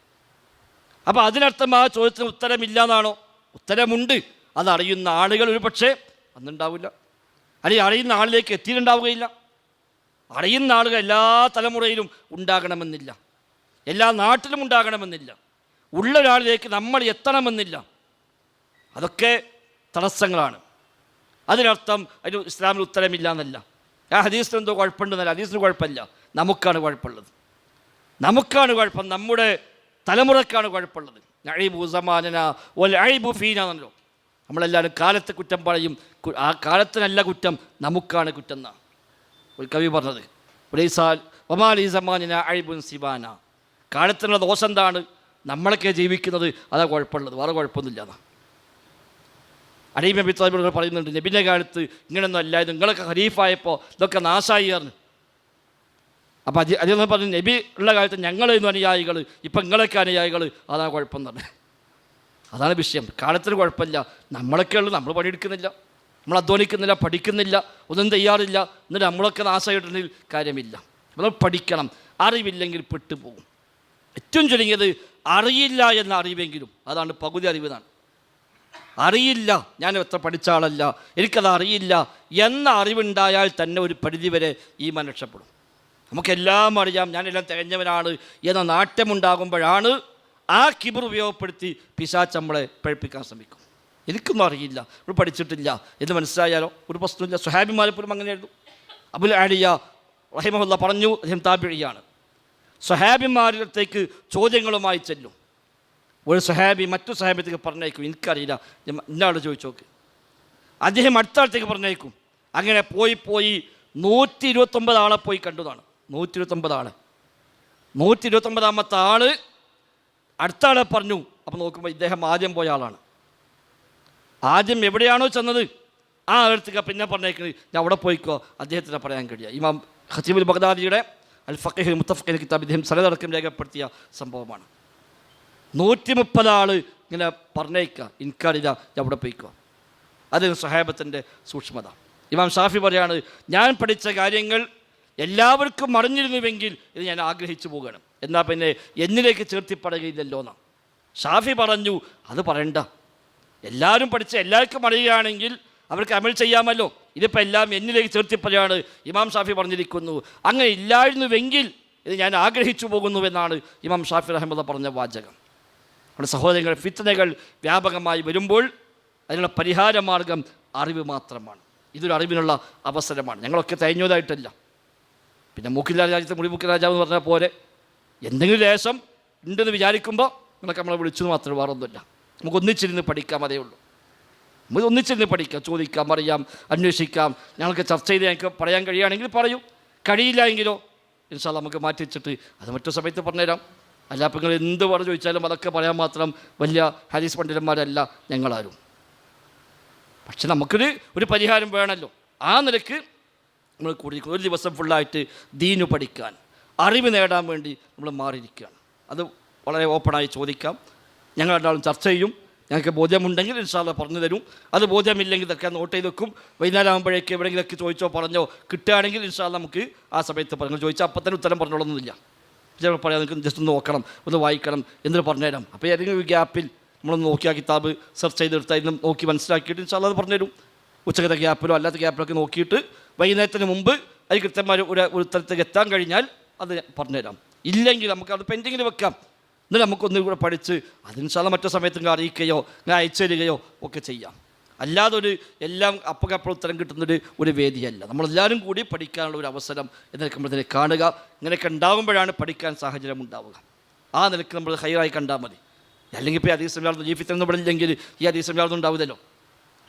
അപ്പോൾ അതിനർത്ഥം ആ ചോദ്യത്തിന് ഉത്തരമില്ല എന്നാണോ ഉത്തരമുണ്ട്. അതറിയുന്ന ആളുകൾ ഒരു പക്ഷേ അന്നുണ്ടാവില്ല. അല്ലെങ്കിൽ അറിയുന്ന ആളിലേക്ക് എത്തിയിട്ടുണ്ടാവുകയില്ല. അറിയുന്ന ആളുകൾ എല്ലാ തലമുറയിലും ഉണ്ടാകണമെന്നില്ല. എല്ലാ നാട്ടിലും ഉണ്ടാകണമെന്നില്ല. ഉള്ള ഒരാളിലേക്ക് നമ്മൾ എത്തണമെന്നില്ല. അതൊക്കെ തടസ്സങ്ങളാണ്. അതിനർത്ഥം അതിന് ഇസ്ലാമിൽ ഉത്തരമില്ല എന്നല്ല ആ ഹദീസിന് എന്തോ കുഴപ്പമുണ്ടെന്നല്ല ഹദീസിന് കുഴപ്പമില്ല. നമുക്കാണ് കുഴപ്പമുള്ളത്. നമുക്കാണ് കുഴപ്പം. നമ്മുടെ തലമുറക്കാണ് കുഴപ്പമുള്ളത്. അഴിബു സമാനന ഒൽ അഴിബു ഫീന എന്നല്ലോ. നമ്മളെല്ലാവരും കാലത്തെ കുറ്റം പറയും. ആ കാലത്തിനല്ല കുറ്റം നമുക്കാണ് കുറ്റം എന്നാണ് ഒരു കവി പറഞ്ഞത്. ഉലൈസാൽ ഒമാലി സമാനന അഴിബുൻ സിബാന. കാലത്തിനുള്ള ദോഷം എന്താണ്? നമ്മളൊക്കെ ജീവിക്കുന്നത് അതാ കുഴപ്പമുള്ളത്. വേറെ കുഴപ്പമൊന്നുമില്ല അലീം നബി താലിബുകൾ പറയുന്നുണ്ട് നബിന്റെ കാലത്ത് ഇങ്ങനെയൊന്നും അല്ല ഇത് നിങ്ങളൊക്കെ ഹരീഫായപ്പോൾ ഇതൊക്കെ നാശായി പറഞ്ഞു അപ്പോൾ അതി അതിൽ നിന്ന് പറഞ്ഞു നബി ഉള്ള കാലത്ത് ഞങ്ങളെന്ന് അനുയായികൾ ഇപ്പം നിങ്ങളൊക്കെ അനുയായികൾ അതാണ് കുഴപ്പം തന്നെ അതാണ് വിഷയം. കാലത്തിന് കുഴപ്പമില്ല. നമ്മളൊക്കെ ഉള്ളു നമ്മൾ പണിയെടുക്കുന്നില്ല. നമ്മൾ അധ്വാനിക്കുന്നില്ല പഠിക്കുന്നില്ല ഒന്നും തയ്യാറില്ല. എന്നിട്ട് നമ്മളൊക്കെ നാശമായിട്ടുണ്ടെങ്കിൽ കാര്യമില്ല. നമ്മൾ പഠിക്കണം. അറിവില്ലെങ്കിൽ പെട്ടുപോകും. ഏറ്റവും ചുരുങ്ങിയത് അറിയില്ല എന്ന അറിവെങ്കിലും അതാണ് പകുതി അറിവ് അറിയില്ല. ഞാൻ എത്ര പഠിച്ച ആളല്ല. എനിക്കത് അറിയില്ല. എന്ന അറിവുണ്ടായാൽ തന്നെ ഒരു പരിധിവരെ ഈ മൻ രക്ഷപ്പെടും. നമുക്കെല്ലാം അറിയാം. ഞാനെല്ലാം തികഞ്ഞവനാണ് എന്ന നാട്യമുണ്ടാകുമ്പോഴാണ് ആ കിബർ ഉപയോഗപ്പെടുത്തി പിശാച്ച് നമ്മളെ പഴിപ്പിക്കാൻ ശ്രമിക്കും. എനിക്കൊന്നും അറിയില്ല. ഇവിടെ പഠിച്ചിട്ടില്ല. എന്ന് മനസ്സിലായാലോ? ഒരു പ്രശ്നമില്ല. സുഹാബിമാരെ പോലും അങ്ങനെയായിരുന്നു അബുൽ ആലിയ റഹിമഹുല്ല പറഞ്ഞു അദ്ദേഹം താപിഴിയാണ് സുഹാബിമാരിലത്തേക്ക് ചോദ്യങ്ങളുമായി ചെല്ലും. ഒരു സഹാബി മറ്റു സഹാബിയത്തേക്ക് പറഞ്ഞേക്കും എനിക്കറിയില്ല എന്നാണ് ചോദിച്ചു നോക്ക് അദ്ദേഹം അടുത്ത ആളത്തേക്ക് പറഞ്ഞേക്കും അങ്ങനെ പോയി പോയി നൂറ്റി ഇരുപത്തൊമ്പത് ആളെ പോയി കണ്ടതാണ് നൂറ്റി ഇരുപത്തൊമ്പത് ആളെ. നൂറ്റി ഇരുപത്തൊമ്പതാമത്തെ ആൾ അടുത്ത ആളെ പറഞ്ഞു. അപ്പോൾ നോക്കുമ്പോൾ ഇദ്ദേഹം ആദ്യം പോയ ആളാണ്. ആദ്യം എവിടെയാണോ ചെന്നത്? ആ അടുത്തേക്ക് പിന്നെ പറഞ്ഞേക്കുന്നത് ഞാൻ അവിടെ പോയിക്കോ. അദ്ദേഹത്തിന് പറയാൻ കഴിയുക ഇമാം ഹസീബുൽ ബഗ്ദാദിയുടെ അൽ ഫഖീഹ് മുത്തഫഖിൽ കിതാബ് ഇദ്ദേഹം സലതടക്കം രേഖപ്പെടുത്തിയ സംഭവമാണ്. നൂറ്റി മുപ്പത് ആൾ ഇങ്ങനെ പറഞ്ഞേക്കുക ഞാൻ അവിടെ പോയിക്കുക അത് സഹാബത്തിന്റെ സൂക്ഷ്മത. ഇമാം ഷാഫി പറയാണ് ഞാൻ പഠിച്ച കാര്യങ്ങൾ എല്ലാവർക്കും അറിഞ്ഞിരുന്നുവെങ്കിൽ ഇത് ഞാൻ ആഗ്രഹിച്ചു പോകണം. എന്നാൽ പിന്നെ എന്നിലേക്ക് ചേർത്തിപ്പടയുകയില്ലല്ലോ എന്നാണ് ഷാഫി പറഞ്ഞു അത് പറയണ്ട. എല്ലാവരും പഠിച്ച എല്ലാവർക്കും അറിയുകയാണെങ്കിൽ അവർക്ക് അമൽ ചെയ്യാമല്ലോ. ഇതിപ്പോൾ എല്ലാം എന്നിലേക്ക് ചേർത്തിപ്പറയാണ് ഇമാം ഷാഫി പറഞ്ഞിരിക്കുന്നു. അങ്ങനെ ഇല്ലായിരുന്നുവെങ്കിൽ ഇത് ഞാൻ ആഗ്രഹിച്ചു പോകുന്നുവെന്നാണ് ഇമാം ഷാഫി റഹ്മദ പറഞ്ഞ വാചകം. നമ്മുടെ സഹോദരങ്ങൾ ഫിത്തനകൾ വ്യാപകമായി വരുമ്പോൾ അതിനുള്ള പരിഹാര മാർഗം അറിവ് മാത്രമാണ്. ഇതൊരു അറിവിനുള്ള അവസരമാണ്. ഞങ്ങളൊക്കെ തയ്ഞ്ഞതായിട്ടല്ല പിന്നെ മൂക്കില്ല രാജ്യത്തെ മുടിമുക്കിൽ രാജാവ് എന്ന് പറഞ്ഞ പോലെ എന്തെങ്കിലും ലേശം ഉണ്ടെന്ന് വിചാരിക്കുമ്പോൾ നിങ്ങളൊക്കെ നമ്മളെ വിളിച്ചു മാത്രമേ വേറൊന്നുമില്ല നമുക്ക് ഒന്നിച്ചിരുന്ന് പഠിക്കാം അതേ ഉള്ളൂ. നമുക്ക് ഒന്നിച്ചിരുന്ന് പഠിക്കാം ചോദിക്കാം അറിയാം അന്വേഷിക്കാം. ഞങ്ങൾക്ക് ചർച്ച ചെയ്ത് ഞങ്ങൾക്ക് പറയാൻ കഴിയുകയാണെങ്കിൽ പറയൂ. കഴിയില്ല എങ്കിലോ ഇൻഷാല്ല നമുക്ക് മാറ്റി വെച്ചിട്ട് അത് മറ്റു സമയത്ത് പറഞ്ഞുതരാം. അല്ല നിങ്ങൾ എന്ത് പറഞ്ഞു ചോദിച്ചാലും അതൊക്കെ പറയാൻ മാത്രം വലിയ ഹരീസ് പണ്ഡിതന്മാരല്ല ഞങ്ങളാരും. പക്ഷെ നമുക്കൊരു ഒരു പരിഹാരം വേണമല്ലോ ആ നിലയ്ക്ക് നമ്മൾ കൂടി ഒരു ദിവസം ഫുള്ളായിട്ട് ദീനു പഠിക്കാൻ അറിവ് നേടാൻ വേണ്ടി നമ്മൾ മാറിയിരിക്കുകയാണ്. അത് വളരെ ഓപ്പണായി ചോദിക്കാം. ഞങ്ങൾ രണ്ടാളും ചർച്ച ചെയ്യും. ഞങ്ങൾക്ക് ബോധ്യമുണ്ടെങ്കിൽ ഇൻഷാല്ല പറഞ്ഞു തരും. അത് ബോധ്യമില്ലെങ്കിൽ ഇതൊക്കെ നോട്ട് ചെയ്ത് വെക്കും. വൈകുന്നേരം ആകുമ്പോഴേക്ക് എവിടെയെങ്കിലൊക്കെ ചോദിച്ചോ പറഞ്ഞോ കിട്ടുകയാണെങ്കിൽ ഇൻഷാല്ല നമുക്ക് ആ സമയത്ത് പറഞ്ഞു ചോദിച്ചാൽ അപ്പം തന്നെ ഉത്തരം പറഞ്ഞോളൊന്നുമില്ല ചിലപ്പോൾ പറയാം നിങ്ങൾക്ക് ജസ്റ്റ് ഒന്ന് നോക്കണം ഒന്ന് വായിക്കണം എന്നിട്ട് പറഞ്ഞുതരാം. അപ്പോൾ ഏതെങ്കിലും ഒരു ഗ്യാപ്പിൽ നമ്മളൊന്ന് നോക്കി ആ കിതാബ് സെർച്ച് ചെയ്തെടുത്തായിരുന്നു നോക്കി മനസ്സിലാക്കിയിട്ട് ഇൻഷാല്ലാ അത് പറഞ്ഞുതരും. ഉച്ചക്കത്തെ ഗ്യാപ്പിലോ അല്ലാത്ത ഗ്യാപ്പിലൊക്കെ നോക്കിയിട്ട് വൈകുന്നേരത്തിന് മുമ്പ് അത് കൃത്യമായ ഒരു ഒരു തരത്തിലേക്ക് എത്താൻ കഴിഞ്ഞാൽ അത് പറഞ്ഞുതരാം. ഇല്ലെങ്കിൽ നമുക്ക് അത് പെൻഡിങ്ങിൽ വെക്കാം. എന്നിട്ട് നമുക്കൊന്നും കൂടെ പഠിച്ച് അതിനുശാല മറ്റു സമയത്ത് അറിയിക്കുകയോ ഇങ്ങനെ അയച്ചു തരികയോ ഒക്കെ ചെയ്യാം. അല്ലാതെ ഒരു എല്ലാം അപ്പക്കപ്പോൾ ഉത്തരം കിട്ടുന്നൊരു ഒരു വേദിയല്ല. നമ്മളെല്ലാവരും കൂടി പഠിക്കാനുള്ള ഒരു അവസരം എന്നൊക്കെ നമ്മളതിനെ കാണുക ഇങ്ങനെയൊക്കെ ഉണ്ടാകുമ്പോഴാണ് പഠിക്കാൻ സാഹചര്യം ഉണ്ടാവുക. ആ നിലയ്ക്ക് നമ്മൾ ഹൈറായി കണ്ടാൽ മതി. അല്ലെങ്കിൽ ഇപ്പോൾ അതീസം വ്യാഴ്ന്നു ജീവിതം പറഞ്ഞില്ലെങ്കിൽ ഈ അതീസം വ്യാഴ്ന്നു ഉണ്ടാവില്ലല്ലോ.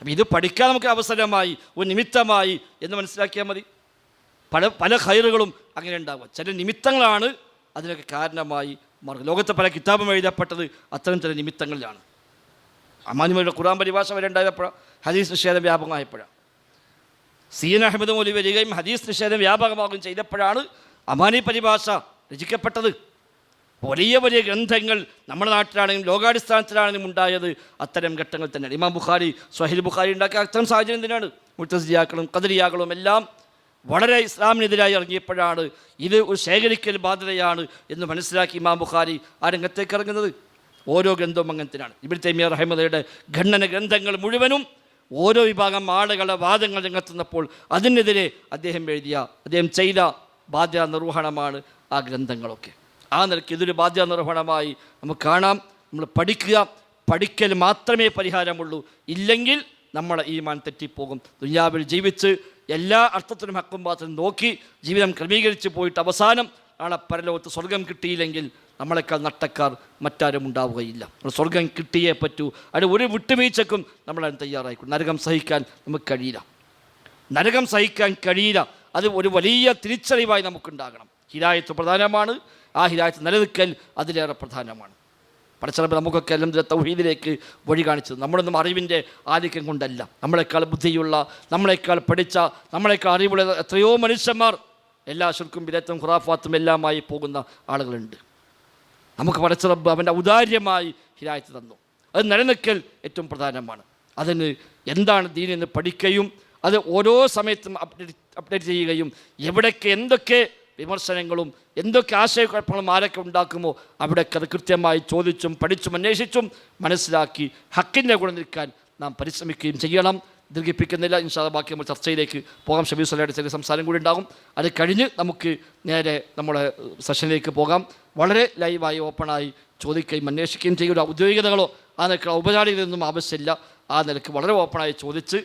അപ്പം ഇത് പഠിക്കാൻ നമുക്ക് അവസരമായി ഒരു നിമിത്തമായി എന്ന് മനസ്സിലാക്കിയാൽ മതി. പല പല ഹൈറുകളും അങ്ങനെ ഉണ്ടാവുക. ചില നിമിത്തങ്ങളാണ് അതിനൊക്കെ കാരണമായി മാറുക. ലോകത്തെ പല കിതാബും എഴുതപ്പെട്ടത് അത്തരം ചില നിമിത്തങ്ങളിലാണ്. അമാനിമയുടെ ഖുറാൻ പരിഭാഷ വരെ ഉണ്ടായപ്പോഴാണ് ഹദീസ് നിഷേധം വ്യാപകമായപ്പോഴാണ്. സീൻ അഹമ്മദ് മൊലി വരികയും ഹദീസ് നിഷേധം വ്യാപകമാകുകയും ചെയ്തപ്പോഴാണ് അമാനി പരിഭാഷ രചിക്കപ്പെട്ടത്. വലിയ വലിയ ഗ്രന്ഥങ്ങൾ നമ്മുടെ നാട്ടിലാണെങ്കിലും ലോകാടിസ്ഥാനത്തിലാണെങ്കിലും ഉണ്ടായത് അത്തരം ഘട്ടങ്ങൾ തന്നെയാണ്. ഇമാം ബുഖാരി സ്വഹിൽ ബുഖാരി ഉണ്ടാക്കിയ അത്തരം സാഹചര്യം തന്നെയാണ്. മുത്തസിയാക്കളും കദരിയാക്കളും എല്ലാം വളരെ ഇസ്ലാമിനെതിരായി ഇറങ്ങിയപ്പോഴാണ് ഇത് ഒരു ശേഖരിക്കൽ ബാധ്യതയാണ് എന്ന് മനസ്സിലാക്കി ഇമാം ബുഖാരി ആ രംഗത്തേക്ക് ഇറങ്ങുന്നത്. ഓരോ ഗ്രന്ഥവും അങ്ങനത്തിനാണ് ഇബിൻ തൈമിയ റഹ്മദയുടെ ഖണ്ഡന ഗ്രന്ഥങ്ങൾ മുഴുവനും ഓരോ വിഭാഗം ആളുകളെ വാദങ്ങൾ രംഗത്തുന്നപ്പോൾ അതിനെതിരെ അദ്ദേഹം എഴുതിയ അദ്ദേഹം ചെയ്ത ബാധ്യത നിർവഹണമാണ് ആ ഗ്രന്ഥങ്ങളൊക്കെ. ആ നിലയ്ക്ക് ഇതൊരു ബാധ്യത നിർവഹണമായി നമുക്ക് കാണാം. നമ്മൾ പഠിക്കുക. പഠിക്കൽ മാത്രമേ പരിഹാരമുള്ളൂ. ഇല്ലെങ്കിൽ നമ്മളെ ഈ മാൻ തെറ്റിപ്പോകും. ദുനിയാവിൽ ജീവിച്ച് എല്ലാ അർത്ഥത്തിനും ഹക്കും പാത്രം നോക്കി ജീവിതം ക്രമീകരിച്ച് പോയിട്ട് അവസാനം നാളെ പരലോകത്ത് സ്വർഗം കിട്ടിയില്ലെങ്കിൽ നമ്മളെക്കാൾ നട്ടക്കാർ മറ്റാരും ഉണ്ടാവുകയില്ല. സ്വർഗം കിട്ടിയേ പറ്റൂ. അതിന് ഒരു വിട്ടുവീഴ്ചക്കും നമ്മളതിന് തയ്യാറായിക്കും നരകം സഹിക്കാൻ നമുക്ക് കഴിയില്ല. നരകം സഹിക്കാൻ കഴിയില്ല. അത് ഒരു വലിയ തിരിച്ചറിവായി നമുക്കുണ്ടാകണം. ഹിരായത്ത് പ്രധാനമാണ്. ആ ഹിരായത്ത് നിലനിൽക്കൽ അതിലേറെ പ്രധാനമാണ്. പടച്ചിറപ്പ് നമുക്കൊക്കെ എല്ലാം തൗഹീദിലേക്ക് വഴി കാണിച്ചത്. നമ്മളൊന്നും അറിവിന്റെ ആധിക്യം കൊണ്ടല്ല. നമ്മളെക്കാൾ ബുദ്ധിയുള്ള നമ്മളെക്കാൾ പഠിച്ച നമ്മളെക്കാൾ അറിവുള്ള എത്രയോ മനുഷ്യന്മാർ എല്ലാ ശുൽക്കും വിരത്തും ഖുറാഫാത്തും എല്ലാമായി പോകുന്ന ആളുകളുണ്ട്. നമുക്ക് പടച്ചിറപ്പ് അവന്റെ ഔദാര്യമായി ഹിരായത്ത് തന്നു. അത് നിലനിൽക്കൽ ഏറ്റവും പ്രധാനമാണ്. അതിന് എന്താണ് ദീനെന്ന് പഠിക്കുകയും അത് ഓരോ സമയത്തും അപ്ഡേറ്റ് അപ്ഡേറ്റ് ചെയ്യുകയും എവിടെയൊക്കെ എന്തൊക്കെ വിമർശനങ്ങളും എന്തൊക്കെ ആശയക്കുഴപ്പങ്ങളും ആരൊക്കെ ഉണ്ടാക്കുമോ അവിടെയൊക്കെ അത് കൃത്യമായി ചോദിച്ചും പഠിച്ചും അന്വേഷിച്ചും മനസ്സിലാക്കി ഹക്കിന്റെ കൂടെ നിൽക്കാൻ നാം പരിശ്രമിക്കുകയും ചെയ്യണം. ദീർഘിപ്പിക്കുന്നില്ല ഇൻഷാ അല്ലാ ബാക്കി നമ്മൾ ചർച്ചയിലേക്ക് പോകാം. ഷബീർ സലയുടെ ചെറിയ സംസാരം കൂടി ഉണ്ടാകും. അത് കഴിഞ്ഞ് നമുക്ക് നേരെ നമ്മുടെ സെഷനിലേക്ക് പോകാം. വളരെ ലൈവായി ഓപ്പണായി ചോദിക്കുകയും അന്വേഷിക്കുകയും ചെയ്യുക ഔദ്യോഗികതകളോ ആ നിലയ്ക്ക് ഔപചാരികതയൊന്നും ആവശ്യമില്ല. ആ നിലയ്ക്ക് വളരെ ഓപ്പണായി ചോദിച്ച്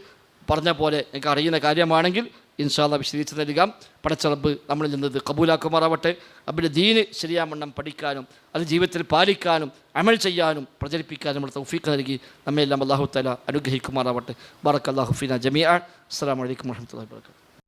പറഞ്ഞ പോലെ എനിക്ക് അറിയുന്ന കാര്യമാണെങ്കിൽ ഇൻഷാല്ല വിശദീകരിച്ച് തരിക പടച്ചറബ് നമ്മളിൽ നിന്നത് കബൂലാക്കുമാറാവട്ടെ. അബിന്റെ ദീന് ശരിയാമണ്ണം പഠിക്കാനും അത് ജീവിതത്തിൽ പാലിക്കാനും അമൽ ചെയ്യാനും പ്രചരിപ്പിക്കാനും നമ്മൾ തൗഫീഖ് നൽകി നമ്മയെല്ലാം അള്ളാഹു തല അനുഗ്രഹിക്കുമാറാവട്ടെ. ബാറക്ക് അള്ളാഹുഫീന ജമിയ അസ്സാം വലൈക്കും വർഹമത്തുള്ള വാബർക്കാത്തു